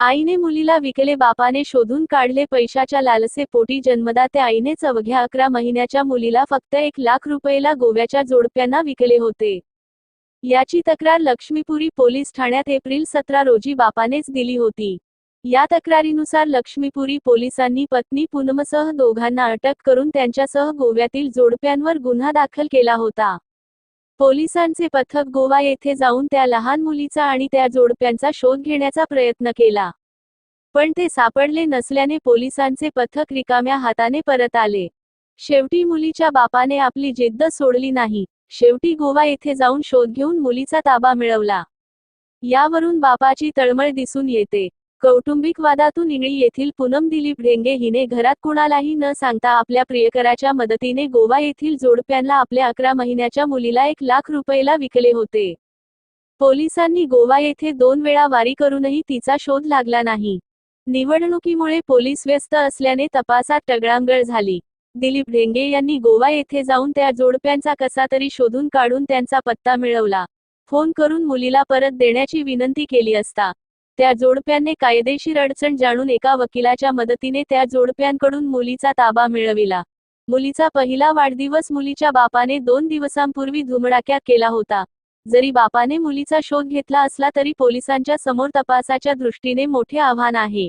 आईने मुलीला विकले बापाने शोधून काढले पैशाच्या लालसे पोटी जन्मदात्या आईनेच अवघ्या अकरा महिन्याच्या मुलीला फक्त एक लाख रुपयेला गोव्याच्या जोडप्यांना विकले होते. याची तक्रार लक्ष्मीपुरी पोलीस ठाण्यात एप्रिल सतरा रोजी बापानेच दिली होती. या तक्रारीनुसार लक्ष्मीपुरी पोलिसांनी पत्नी पूनमसह दोघांना अटक करून त्यांच्यासह गोव्यातील जोडप्यांवर गुन्हा दाखल केला होता. पोलिसांचे पथक गोवा येथे जाऊन त्या लहान मुलीचा आणि त्या जोडप्यांचा शोध घेण्याचा प्रयत्न केला. पण ते सापडले नसल्याने पोलिसांचे पथक रिकाम्या हाताने परत आले. शेवटी मुलीच्या बापाने आपली जिद्द सोडली नाही. शेवटी गोवा येथे जाऊन शोध घेऊन मुलीचा ताबा मिळवला. यावरून बापाची तळमळ दिसून येते. कौटुंबिक वादातून इंगळी येथील पूनम दिलीप ढेंगे हिने घरात कुणालाही न सांगता आपल्या प्रियकराच्या मदतीने गोवा येथील जोडप्यांना आपल्या अकरा महिन्याच्या मुलीला एक लाख रुपयेला विकले होते. पोलिसांनी गोवा येथे दोन वेळा वारी करूनही तिचा शोध लागला नाही. निवडणुकीमुळे पोलीस व्यस्त असल्याने तपासात टगळांगळ झाली. दिलीप ढेंगे यांनी गोवा येथे जाऊन त्या जोडप्यांचा कसा तरी शोधून काढून त्यांचा पत्ता मिळवला. फोन करून मुलीला परत देण्याची विनंती केली असता त्या जोडप्याने कायदेशीर अडचण जाणून एका वकिलाच्या मदतीने त्या जोडप्यांकडून मुलीचा ताबा मिळविला. मुलीचा पहिला वाढदिवस मुलीच्या बापाने दोन दिवसांपूर्वी धुमडाक्यात केला होता. जरी बापाने मुलीचा शोध घेतला असला तरी पोलिसांच्या समोर तपासाच्या दृष्टीने मोठे आव्हान आहे.